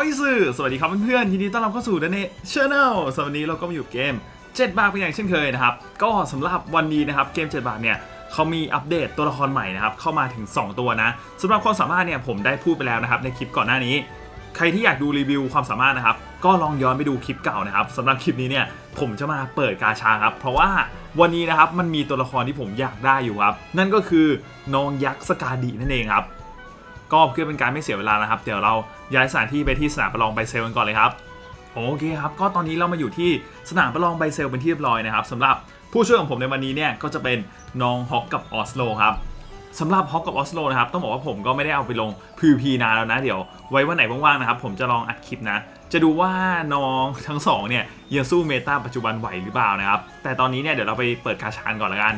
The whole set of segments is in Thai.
อยสื่อสวัสดีครับเพื่อนๆยินดีต้อนรับเข้าสู่ดันเน่ชาแนลสำหรับวันนี้เราก็มาอยู่เกม 7 บาทเป็นอย่างเช่นเคยนะครับ ก็สำหรับวันนี้นะครับเกม 7 บาทเนี่ยเขามีอัปเดตตัวละครใหม่นะครับเข้ามาถึง 2 ตัวนะสำหรับความสามารถเนี่ยผมได้พูดไปแล้วนะครับในคลิปก่อนหน้านี้ ใครที่อยากดูรีวิวความสามารถนะครับก็ลองย้อนไปดูคลิปเก่านะครับสำหรับคลิปนี้เนี่ยผมจะมาเปิดกาชาครับเพราะว่าวันนี้นะครับมันมีตัวละครที่ผมอยากได้อยู่ครับนั่นก็คือน้องยักษ์สกาดีนั่นเองครับ ก็เพื่อเป็นการไม่เสียเวลานะครับ เดี๋ยวเราย้ายสถานที่ไปที่สนามประลองไบเซลกันก่อนเลยครับโอเคครับ ก็ตอนนี้เรามาอยู่ที่สนามประลองไบเซลเป็นที่เรียบร้อยนะครับสำหรับผู้ช่วยของผมในวันนี้เนี่ยก็จะเป็นน้องฮอกกับออสโลครับสำหรับฮอกกับออสโลนะครับต้องบอกว่าผมก็ไม่ได้เอาไปลง PVP นานแล้วนะ เดี๋ยวไว้วันไหนว่างๆนะครับ ผมจะลองอัดคลิปนะ จะดูว่าน้องทั้งสองเนี่ยยังสู้เมตาปัจจุบันไหวหรือเปล่านะครับ แต่ตอนนี้เนี่ยเดี๋ยวเราไปเปิดกาชานก่อนละกัน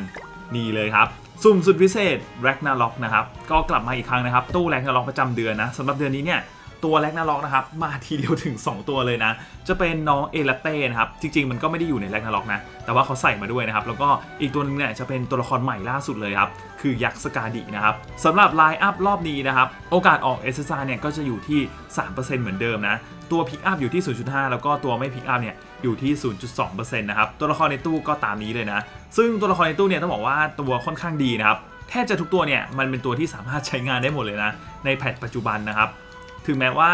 นี่เลยครับ สุ่มสุดพิเศษ r a g n a r o k นะครับก็กลับมาอีกครั้งนะครับตู้ r a g n a r o k ประจำเดือนนะสำหรับเดือนนี้เนี่ยตัว r a g n a r o k นะครับมาทีเดียวถึง 2 ตัวเลยนะ จะเป็นน้องเอลเต้นะครับจริง ๆ มันก็ไม่ได้อยู่ใน r a g n a r o k นะแต่ว่าเขาใส่มาด้วยนะครับแล้วก็อีกตัวหนึงเนี่ยจะเป็นตัวละครใหม่ล่าสุดเลยครับคือยักษ์สกาดินะครับสำหรับไลน์อัพรอบนี้นะครับโอกาสออก s s r เนี่ยก็จะอยู่ที่ 3%เหมือนเดิมนะตัวพิกอัพอยู่ที่ 0.5 แล้วก็ตัวไม่พิกอัพเนี่ย อยู่ที่ 0.2%นะครับ ตัวละครในตู้ก็ตามนี้เลยนะ ซึ่งตัวละครในตู้เนี่ยต้องบอกว่าตัวค่อนข้างดีนะครับ แทบจะทุกตัวเนี่ยมันเป็นตัวที่สามารถใช้งานได้หมดเลยนะ ในแพทปัจจุบันนะครับ ถึงแม้ว่า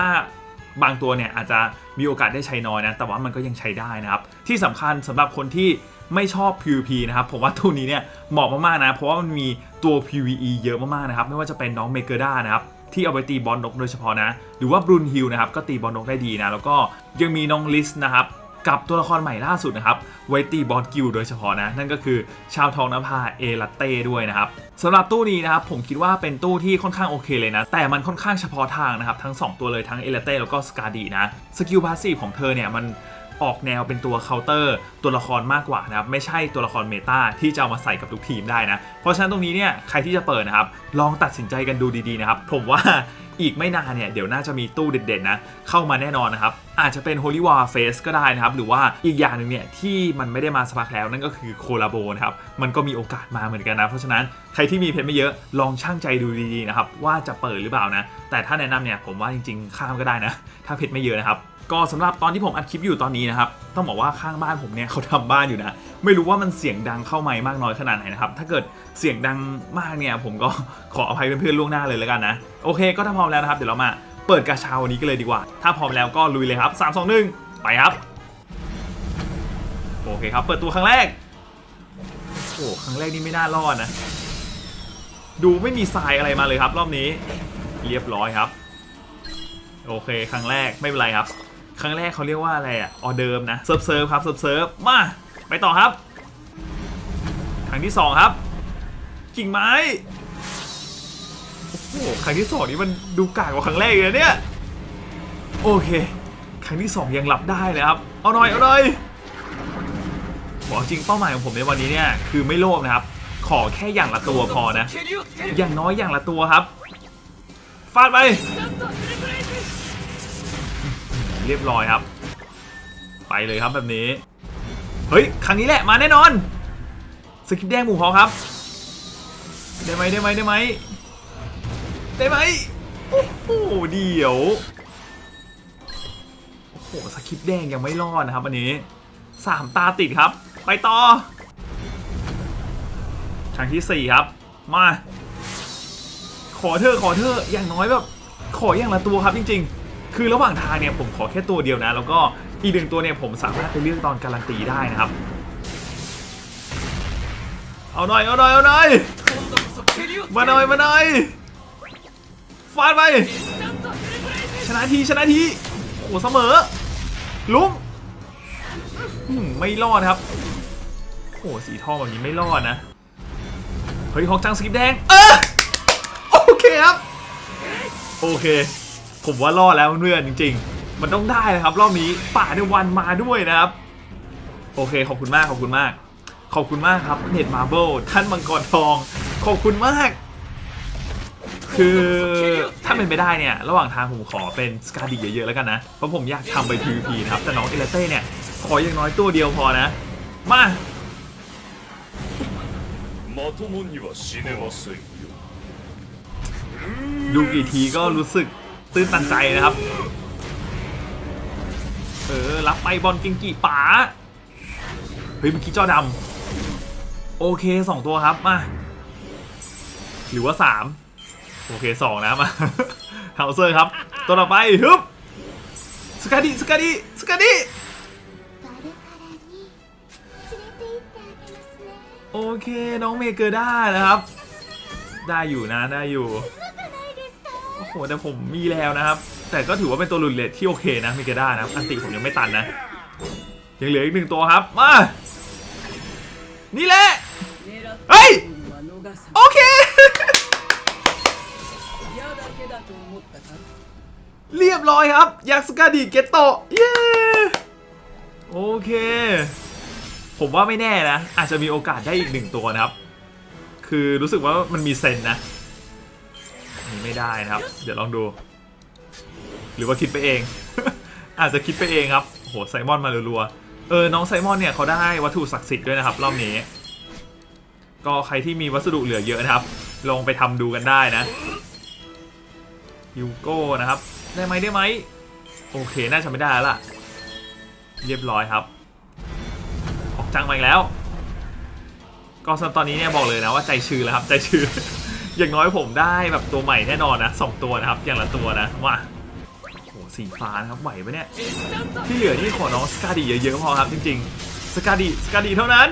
บางตัวเนี่ยอาจจะมีโอกาสได้ใช้น้อยนะ แต่ว่ามันก็ยังใช้ได้นะครับ ที่สำคัญสำหรับคนที่ไม่ชอบ PVP นะครับ ผมว่าตัวนี้เนี่ยเหมาะมากๆนะ เพราะว่ามันมีตัว PVE เยอะมากๆนะครับ ไม่ว่าจะเป็นน้องเมเกอร์ด้านะครับที่เอาไปตีบอลนกโดยเฉพาะนะ หรือว่าบรูนฮิลนะครับก็ตีบอลนกได้ดีนะ แล้วก็ยังมีน้องลิสนะครับ กับตัวละครใหม่ล่าสุดนะครับไว้ตีบอลกิลโดยเฉพาะนะ นั่นก็คือชาวทองนภาเอลาเต้ด้วยนะครับสำหรับตู้นี้นะครับผมคิดว่าเป็นตู้ที่ค่อนข้างโอเคเลยนะ แต่มันค่อนข้างเฉพาะทางนะครับ ทั้ง 2 ตัวเลยทั้งเอลาเต้แล้วก็สกาดีนะสกิลพาสซีฟของเธอเนี่ยมันออกแนวเป็นตัวเคาน์เตอร์ตัวละครมากกว่านะครับ ไม่ใช่ตัวละครเมตาที่จะเอามาใส่กับทุกทีมได้นะ เพราะฉะนั้นตรงนี้เนี่ยใครที่จะเปิดนะครับ ลองตัดสินใจกันดูดีๆนะครับ ผมว่า อีกไม่นานเนี่ยเดี๋ยวน่าจะมีตู้เด็ดๆนะเข้ามาแน่นอนนะครับอาจจะเป็น Holy War Face ก็ได้นะครับ หรือว่าอีกอย่างหนึ่งเนี่ยที่มันไม่ได้มาสักพักแล้วนั่นก็คือโคลาโบนะครับ มันก็มีโอกาสมาเหมือนกันนะ เพราะฉะนั้นใครที่มีเพชรไม่เยอะลองช่างใจดูดีๆนะครับ ว่าจะเปิดหรือเปล่านะ แต่ถ้าแนะนำเนี่ยผมว่าจริงๆ ข้ามก็ได้นะ ถ้าเพชรไม่เยอะนะครับ ก็สำหรับตอนที่ผมอัดคลิปอยู่ตอนนี้นะครับต้องบอกว่าข้างบ้านผมเนี่ยเขาทำบ้านอยู่นะ ไม่รู้ว่ามันเสียงดังเข้าไมมากน้อยขนาดไหนนะครับถ้าเกิดเสียงดังมากเนี่ยผมก็ขออภัยเพื่อนๆล่วงหน้าเลยแล้วกันนะโอเค ก็ถ้าพร้อมแล้วนะครับเดี๋ยวเรามาเปิดกาชาวันนี้กันเลยดีกว่า ถ้าพร้อมแล้วก็ลุยเลยครับ3 2 1ไปครับโอเคครับเปิดตัวครั้งแรกโอ้ครั้งแรกนี่ไม่น่ารอดนะ ดูไม่มีทรายอะไรมาเลยครับ รอบนี้เรียบร้อยครับ โอเค ครั้งแรกไม่เป็นไรครับ ครั้งแรกเขาเรียกว่าอะไรอะออเดิมนะเซิร์ฟเซิร์ฟครับเซิร์ฟเซิร์ฟมา ไปต่อครับ ครั้งที่สองครับ กิ่งไม้โอ้โหครั้งที่สองนี้มันดูกากกว่าครั้งแรกเลยเนี่ยโอเค ครั้งที่สองยังรับได้เลยครับ เอาหน่อยเอาหน่อยบอกจริงเป้าหมายของผมในวันนี้เนี่ยคือไม่โลภนะครับ ขอแค่อย่างละตัวพอนะ อย่างน้อยอย่างละตัวครับ ฟาดไป เรียบร้อยครับ ไปเลยครับแบบนี้ เฮ้ย ครั้งนี้แหละมาแน่นอน สกิปแดงหมูพอครับ ได้ไหมได้ไหมได้ไหมได้ไหมโอ้โหเดี๋ยวโอ้โหสกิปแดงยังไม่รอดนะครับอันนี้สามตาติดครับ ไปต่อครั้งที่สี่ครับ มา ขอเธอขอเธออย่างน้อยแบบ ขออย่างละตัวครับจริง ๆ คือระหว่างทางเนี่ยผมขอแค่ตัวเดียวนะ แล้วก็อีกหนึ่งตัวเนี่ยผมสามารถไปเลือกตอนการันตีได้นะครับ เอาหน่อยเอาหน่อยเอาหน่อยมาหน่อยมาหน่อยฟาดไปชนะทีชนะทีโอ้เสมอลุ้มไม่รอดครับโอ้สีทองแบบนี้ไม่รอดนะ เฮ้ยฮอกจังสกิปแดง เออโอเคครับ โอเค ผมว่ารอดแล้วเพื่อนจริง ๆ มันต้องได้นะครับ รอบนี้ป่าในวันมาด้วยนะครับ โอเคขอบคุณมากขอบคุณมาก ขอบคุณมากครับเน็ตมาเบิลท่านมังกรทอง ขอบคุณมาก คือถ้าเป็นไปได้เนี่ย ระหว่างทางผมขอเป็นสกาดิเยอะๆแล้วกันนะเพราะผมอยากทำไป PVP นะครับแต่น้องเอเลเต้เนี่ยขออย่างน้อยตัวเดียวพอนะ มาดูกี่ทีก็รู้สึก ตื่นตันใจนะครับ เออรับไปบอลกิงกี่ป๋าเฮ้ยเมื่อกี้จอดำโอเคสองตัวครับมาหรือว่าสามโอเคสองนะมาเฮาเซอร์ครับ ตัวต่อไปฮึบสกัดดิสกัดดิสกัดดิโอเค น้องเมเกอร์ได้นะครับ ได้อยู่นะได้อยู่ โอ้โหแต่ผมมีแล้วนะครับ แต่ก็ถือว่าเป็นตัวหลุดเลทที่โอเคนะมิเกด้านะอันติผมยังไม่ตันนะ ยังเหลืออีกหนึ่งตัวครับ มา นี่แหละ เฮ้ย โอเค เรียบร้อยครับ ยักษ์สกาดีเกตโตเย้ โอเค ผมว่าไม่แน่นะ อาจจะมีโอกาสได้อีกหนึ่งตัวนะครับ คือรู้สึกว่ามันมีเซนนะ นี้ไม่ได้นะครับ เดี๋ยวลองดู หรือว่าคิดไปเอง อาจจะคิดไปเองครับโหไซมอนมารัวๆเออน้องไซมอนเนี่ยเขาได้วัตถุศักดิ์สิทธิ์ด้วยนะครับ รอบนี้ ก็ใครที่มีวัสดุเหลือเยอะนะครับ ลองไปทำดูกันได้นะยูโก้นะครับ ได้ไหมได้ไหมโอเคน่าจะไม่ได้แล้วล่ะ เรียบร้อยครับ ออกจังมาอีกแล้ว ก็สำหรับตอนนี้เนี่ยบอกเลยนะว่าใจชื้นแล้วครับใจชื้น อย่างน้อยผมได้แบบตัวใหม่แน่นอนนะสองตัวนะครับ อย่างละตัวนะมาโอ้สีฟ้านะครับไหวปะเนี่ยที่เหลือนี่ขอน้องสกาดีเยอะๆพอครับจริงๆสกาดีสกาดีเท่านั้น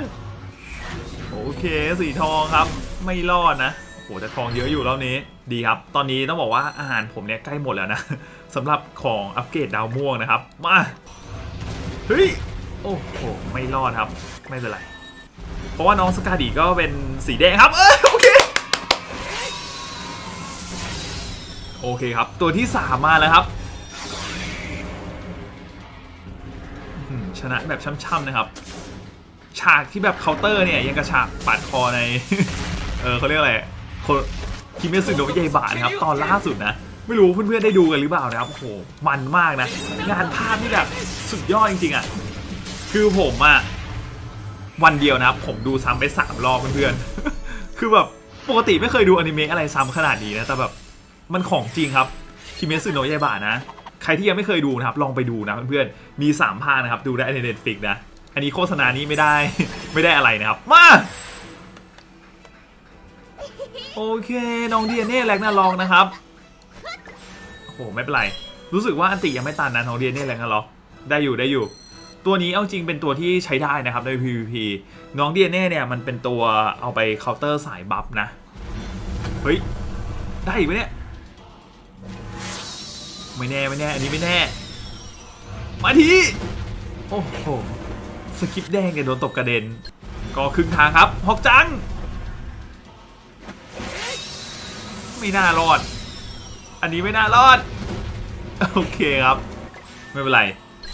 โอเคสีทองครับ ไม่รอดนะโหแต่ทองเยอะอยู่รอบนี้ดีครับ ตอนนี้ต้องบอกว่าอาหารผมเนี่ยใกล้หมดแล้วนะสำหรับของอัปเกรดดาวม่วงนะครับมาเฮ้ยโอ้โหไม่รอดครับ ไม่เป็นไร เพราะว่าน้องสกาดีก็เป็นสีแดงครับเออโอเค โอเคครับ ตัวที่สามมาแล้วครับอื้อหือชนะแบบช่ำๆนะครับ ฉากที่แบบเคาน์เตอร์เนี่ย ยังกระฉากปาดคอใน เออเขาเรียกอะไรโคคิเมสึโนะยายบะนะครับ ตอนล่าสุดนะ ไม่รู้เพื่อนๆได้ดูกันหรือเปล่านะครับ โอ้โห มันมากนะ งานภาพนี่แบบสุดยอดจริงๆอะ คือผมอะวันเดียวนะครับ ผมดูซ้ำไปสามรอบเพื่อนๆคือแบบปกติไม่เคยดูอนิเมะอะไรซ้ำขนาดนี้นะ แต่แบบ มันของจริงครับคิเมสึโนะยาบะนะ ใครที่ยังไม่เคยดูนะครับ ลองไปดูนะเพื่อนๆ มีสามภาคนะครับ ดูได้ใน Netflix นะ อันนี้โฆษณานี้ไม่ได้ไม่ได้อะไรนะครับ มา โอเค น้องเดีเน่แลกนาลองนะครับ โอ้โห ไม่เป็นไร รู้สึกว่าอันติยังไม่ตันนะน้องเดีเน่แลกน่าลองได้อยู่ได้อยู่ ตัวนี้เอาจริงเป็นตัวที่ใช้ได้นะครับใน PVP น้องเดีเน่เนี่ยมันเป็นตัวเอาไปเคาน์เตอร์สายบัฟนะ เฮ้ย ได้อีกไหมเนี่ย ไม่แน่ไม่แน่ อันนี้ไม่แน่ มาทีโอ้โหสกิปแดงเนี่ยโดนตกกระเด็น ก็ครึ่งทางครับฮอกจัง ไม่น่ารอด อันนี้ไม่น่ารอด โอเคครับ ไม่เป็นไร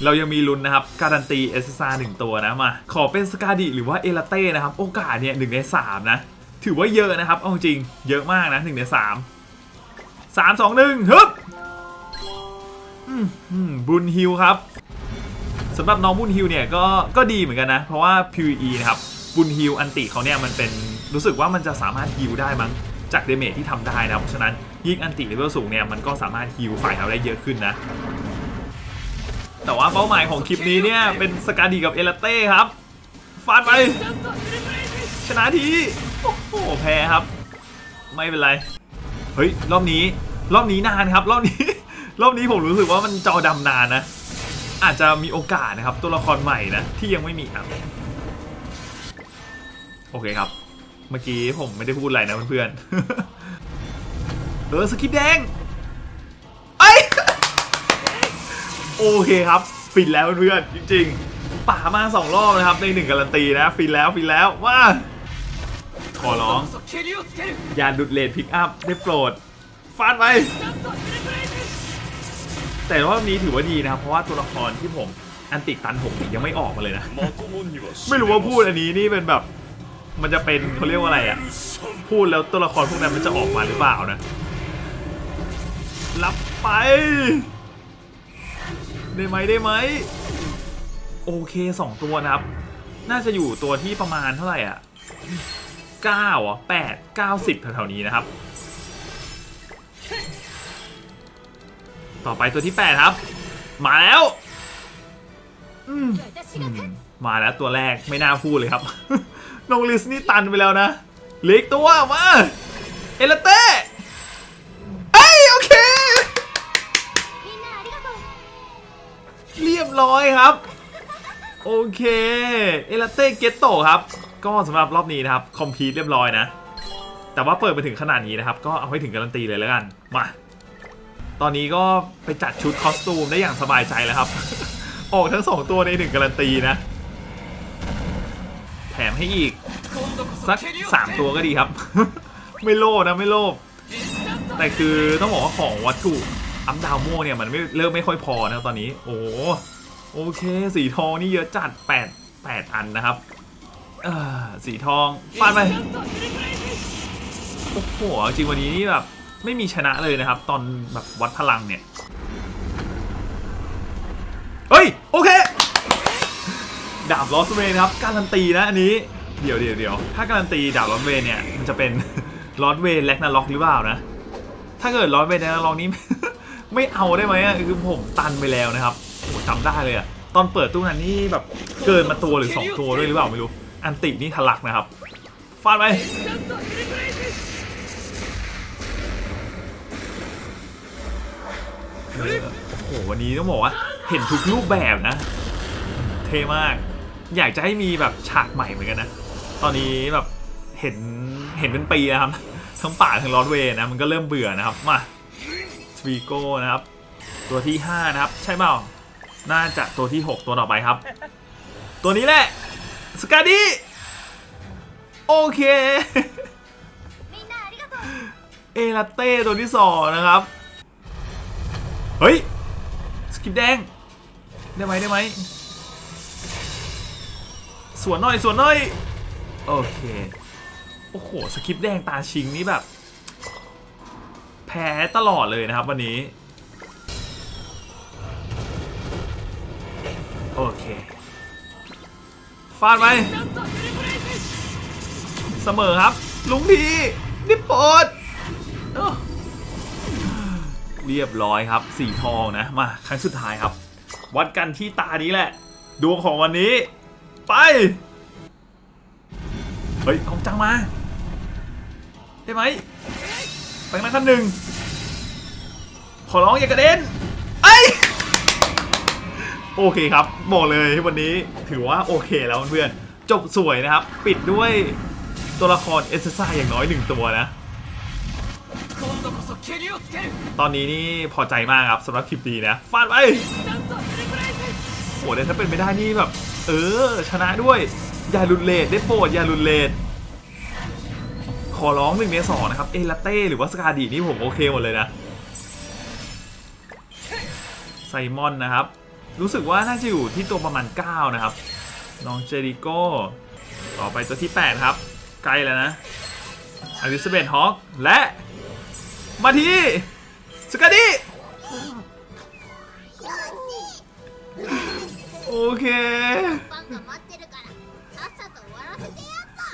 เรายังมีลุ้นนะครับ การันตีเอสซาหนึ่งตัวนะมา ขอเป็นสกาดิหรือว่าเอลาเต้นะครับ โอกาสเนี่ยหนึ่งในสามนะ ถือว่าเยอะนะครับ เอาจริง เยอะมากนะหนึ่งในสามสามสองหนึ่งฮึบ บุญฮิวครับสำหรับน้องบุญฮิวเนี่ยก็ก็ดีเหมือนกันนะ เพราะว่า PVE นะครับบุญฮิวอันติเขาเนี่ยมันเป็นรู้สึกว่ามันจะสามารถฮิวได้มั้งจากเดเมจที่ทำได้นะเพราะฉะนั้นยิ่งอันติเลเวลสูงเนี่ยมันก็สามารถฮิวฝ่ายเราได้เยอะขึ้นนะ แต่ว่าเป้าหมายของคลิปนี้เนี่ยเป็นสกาดีกับเอลาเต้ครับฟาดไป ชนะทีโอ้โหแพ้ครับ ไม่เป็นไร เฮ้ย รอบนี้ รอบนี้นานครับ รอบนี้ รอบนี้ผมรู้สึกว่ามันจอดำนานนะ อาจจะมีโอกาสนะครับ ตัวละครใหม่นะ ที่ยังไม่มีครับโอเคครับ เมื่อกี้ผมไม่ได้พูดอะไรนะเพื่อนๆเออสกิปแดงไอโอเคครับ ฟินแล้วเพื่อนๆจริง ๆ ป่ามาสองรอบนะครับ ในหนึ่งการันตีนะ ฟินแล้วฟินแล้วว่าขอร้อง อย่าดุดเลดพิกอัพได้โปรดฟาดไป แต่ว่านี้ถือว่าดีนะครับ เพราะว่าตัวละครที่ผมอันติตันผมยังไม่ออกมาเลยนะ ไม่รู้ว่าพูดอันนี้นี่เป็นแบบ มันจะเป็นเขาเรียกว่าอะไรอะ พูดแล้วตัวละครพวกนั้นมันจะออกมาหรือเปล่านะ รับไป ได้ไหมได้ไหม โอเคสองตัวนะครับ น่าจะอยู่ตัวที่ประมาณเท่าไหร่อะเก้าอะแปดเก้าสิบแถวๆนี้นะครับ ต่อไปตัวที่ 8 ครับ มาแล้วมาแล้วตัวแรกไม่น่าพูดเลยครับ น้องลิสนี่ตันไปแล้วนะเล็กตัวมาเอลเต้เอ้ยโอเค เรียบร้อยครับ โอเค เอลเต้เกตโตครับ ก็สำหรับรอบนี้นะครับ คอมพีทเรียบร้อยนะ แต่ว่าเปิดไปถึงขนาดนี้นะครับ ก็เอาให้ถึงการันตีเลยแล้วกัน มา ตอนนี้ก็ไปจัดชุดคอสตูมได้อย่างสบายใจแล้วครับ ออกทั้งสองตัวในหนึ่งการันตีนะ แถมให้อีก สักสามตัวก็ดีครับ ไม่โลภนะไม่โลภแต่คือต้องบอกว่าของวัตถุอัพดาวโม่เนี่ยมันไม่เริ่มไม่ค่อยพอนะตอนนี้ โอ้โอเค สีทองนี่เยอะจัด8 8อันนะครับสีทองฟาดไปโอ้โหจริงวันนี้นี่แบบ ไม่มีชนะเลยนะครับ ตอนแบบวัดพลังเนี่ย เฮ้ย โอเค ดาบลอสเวนครับ การันตีนะอันนี้ เดี๋ยวเดี๋ยวเดี๋ยวถ้าการันตีดาบลอสเวนเนี่ย มันจะเป็นลอสเวนแลกนาล็อกหรือเปล่านะ ถ้าเกิดลอสเวนแลกนาล็อกนี้ ไม่เอาได้ไหมคือผมตันไปแล้วนะครับจำได้เลยอะตอนเปิดตู้นั้นนี่แบบเกินมาตัวหรือ 2 ตัวด้วยหรือเปล่าไม่รู้ อันตินี่ทะลักนะครับ ฟาดไป โอ้โหวันนี้ต้องบอกว่าเห็นทุกรูปแบบนะ เท่มาก อยากจะให้มีแบบฉากใหม่เหมือนกันนะ ตอนนี้แบบเห็นเห็นเป็นปีนะครับ ทั้งป่าทั้งลอดเวนะมันก็เริ่มเบื่อนะครับ มาสวีโก้นะครับ ตัวที่ 5 นะครับ ใช่เปล่า น่าจะตัวที่ 6 ตัวต่อไปครับ ตัวนี้แหละสกาดี้โอเค เอลาเต้ตัวที่สองนะครับ เฮ้ย สกิปแดง ได้ไหมได้ไหมสวนหน่อยสวนหน่อย โอเค โอ้โห สกิปแดงตาชิงนี่แบบ แพ้ตลอดเลยนะครับวันนี้ โอเค ฟาดไปเสมอครับ ลุงพีนิปโปด เรียบร้อยครับ สีทองนะ มาครั้งสุดท้ายครับ วัดกันที่ตานี้แหละ ดวงของวันนี้ ไป เฮ้ยของจังมา ได้ไหมไปมาขั้นหนึ่ง ขอร้องอย่ากระเด็นไอโอเคครับ บอกเลยวันนี้ถือว่าโอเคแล้วเพื่อนจบสวยนะครับ ปิดด้วยตัวละครเอสซ่าอย่างน้อยหนึ่งตัวนะ ตอนนี้นี่พอใจมากครับสำหรับคลิปดีนะฟาดไปโอ้โหถ้าเป็นไม่ได้นี่แบบ เออ ชนะด้วย อย่าหลุดเลทได้โปรดอย่าหลุดเลทขอร้องหนึ่งในสองนะครับ เอลาเต้หรือว่าสกาดีนี่ผมโอเคหมดเลยนะไซมอนนะครับ รู้สึกว่าน่าจะอยู่ที่ตัวประมาณ 9 นะครับ น้องเจริโก้ ต่อไปตัวที่ 8 ครับ ใกล้แล้วนะอลิซาเบธฮอคและ มาทีสกัดดี้โอเค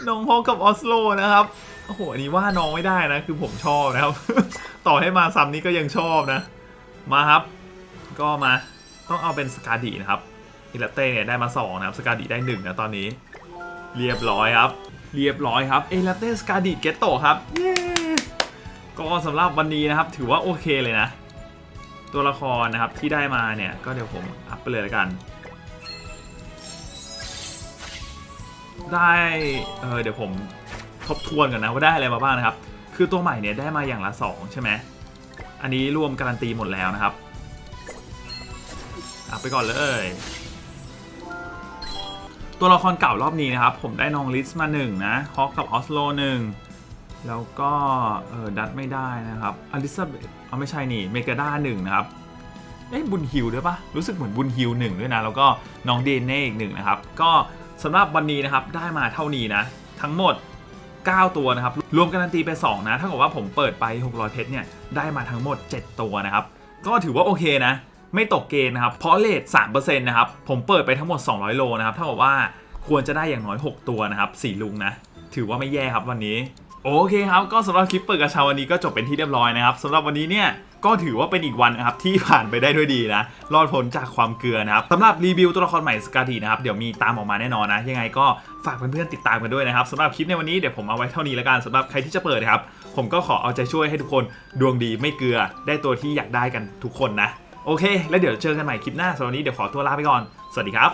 น้องพบกับออสโลนะครับโอ้โหอันนี้ว่าน้องไม่ได้นะคือผมชอบนะครับ ต่อให้มาซ้ำนี้ก็ยังชอบนะ มาครับ ก็มาต้องเอาเป็นสกาดีนะครับอิลเต้เนี่ยได้มา2นะครับสกาดีได้1นะตอนนี้ เรียบร้อยครับ เรียบร้อยครับเอลเต้สกาดีเกตโตครับเย้ ก็สำหรับวันนี้นะครับ ถือว่าโอเคเลยนะ ตัวละครนะครับที่ได้มาเนี่ย ก็เดี๋ยวผมอัพไปเลยแล้วกัน ได้เออเดี๋ยวผมทบทวนกันนะว่าได้อะไรมาบ้างนะครับ คือตัวใหม่เนี่ยได้มาอย่างละ 2 ใช่ไหมอันนี้รวมการันตีหมดแล้วนะครับอัพไปก่อนเลย ตัวละครเก่ารอบนี้นะครับ ผมได้นองลิสมา1นะฮอกกับออสโล1 แล้วก็เออดัตไม่ได้นะครับอลิซาเบธเอาไม่ใช่นี่เมกาด้า1นะครับเอ้บุญฮิวด้วยปะรู้สึกเหมือนบุญฮิวหนึ่งด้วยนะ แล้วก็น้องเดนเน่อีกหนึ่งนะครับ ก็สำหรับวันนี้นะครับได้มาเท่านี้นะ ทั้งหมด 9 ตัวนะครับ รวมการันตีไป 2 นะถ้ากิดว่าผมเปิดไป 600 เพชรเนี่ย ได้มาทั้งหมด 7 ตัวนะครับ ก็ถือว่าโอเคนะ ไม่ตกเกณฑ์นะครับ เพราะเลท3%นะครับ ผมเปิดไปทั้งหมด 200 โลนะครับเท่ากับว่าควรจะได้อย่างน้อย 6 ตัวนะครับสี่ลุงนะ ถือว่าไม่แย่ครับวันนี้ โอเคครับ ก็สำหรับคลิปเปิดกระชาวันนี้ก็จบเป็นที่เรียบร้อยนะครับสำหรับวันนี้เนี่ยก็ถือว่าเป็นอีกวันนะครับที่ผ่านไปได้ด้วยดีนะรอดพ้นจากความเกลือนะครับสำหรับรีวิวตัวละครใหม่สกาดีนะครับเดี๋ยวมีตามออกมาแน่นอนนะ ยังไงก็ฝากเพื่อนๆติดตามกันด้วยนะครับสำหรับคลิปในวันนี้เดี๋ยวผมเอาไว้เท่านี้แล้วกันสำหรับใครที่จะเปิดนะครับ ผมก็ขอเอาใจช่วยให้ทุกคนดวงดีไม่เกลือ ได้ตัวที่อยากได้กันทุกคนนะ โอเค แล้วเดี๋ยวเจอกันใหม่คลิปหน้าสำหรับวันนี้เดี๋ยวขอตัวลาไปก่อนสวัสดีครับ